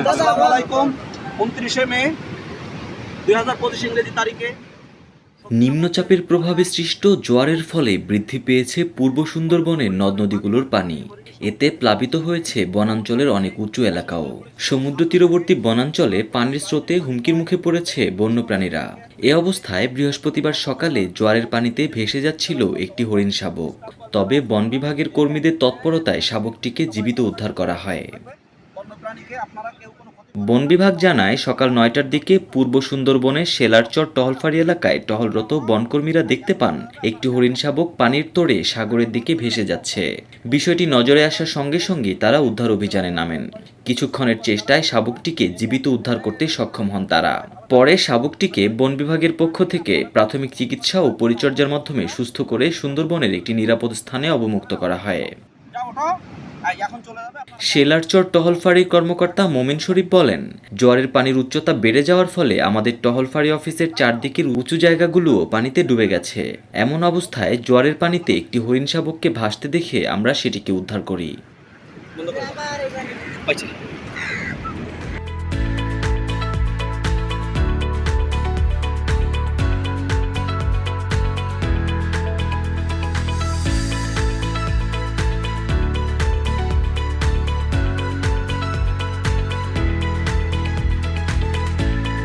আসসালামু আলাইকুম। উনত্রিশে মে দুই হাজার পঁচিশ ইংরেজি তারিখে। নিম্নচাপের প্রভাবে সৃষ্ট জোয়ারের ফলে বৃদ্ধি পেয়েছে পূর্ব সুন্দরবনের নদ নদীগুলোর পানি। এতে প্লাবিত হয়েছে বনাঞ্চলের অনেক উঁচু এলাকাও। সমুদ্র তীরবর্তী বনাঞ্চলে পানির স্রোতে হুমকির মুখে পড়েছে বন্যপ্রাণীরা। এ অবস্থায় বৃহস্পতিবার সকালে জোয়ারের পানিতে ভেসে যাচ্ছিল একটি হরিণ শাবক। তবে বন বিভাগের কর্মীদের তৎপরতায় শাবকটিকে জীবিত উদ্ধার করা হয়। বন বিভাগ জানায় সকাল নয়টার দিকে পূর্ব সুন্দরবনের শেলারচর টহলফাড়ি এলাকায় টহলরত বনকর্মীরা দেখতে পান একটি হরিণ শাবক পানির তোড়ে সাগরের দিকে ভেসে যাচ্ছে। বিষয়টি নজরে আসার সঙ্গে সঙ্গে তারা উদ্ধার অভিযানে নামেন। কিছুক্ষণের চেষ্টায় শাবকটিকে জীবিত উদ্ধার করতে সক্ষম হন তারা। পরে শাবকটিকে বন বিভাগের পক্ষ থেকে প্রাথমিক চিকিৎসা ও পরিচর্যার মাধ্যমে সুস্থ করে সুন্দরবনের একটি নিরাপদ স্থানে অবমুক্ত করা হয়। শেলারচর টহলফাঁড়ির কর্মকর্তা মোমিন শরীফ বলেন জোয়ারের পানির উচ্চতা বেড়ে যাওয়ার ফলে আমাদের টহলফাড়ি অফিসের চারদিকের উঁচু জায়গাগুলোও পানিতে ডুবে গেছে। এমন অবস্থায় জোয়ারের পানিতে একটি হরিণ শাবককে ভাসতে দেখে আমরা সেটিকে উদ্ধার করি।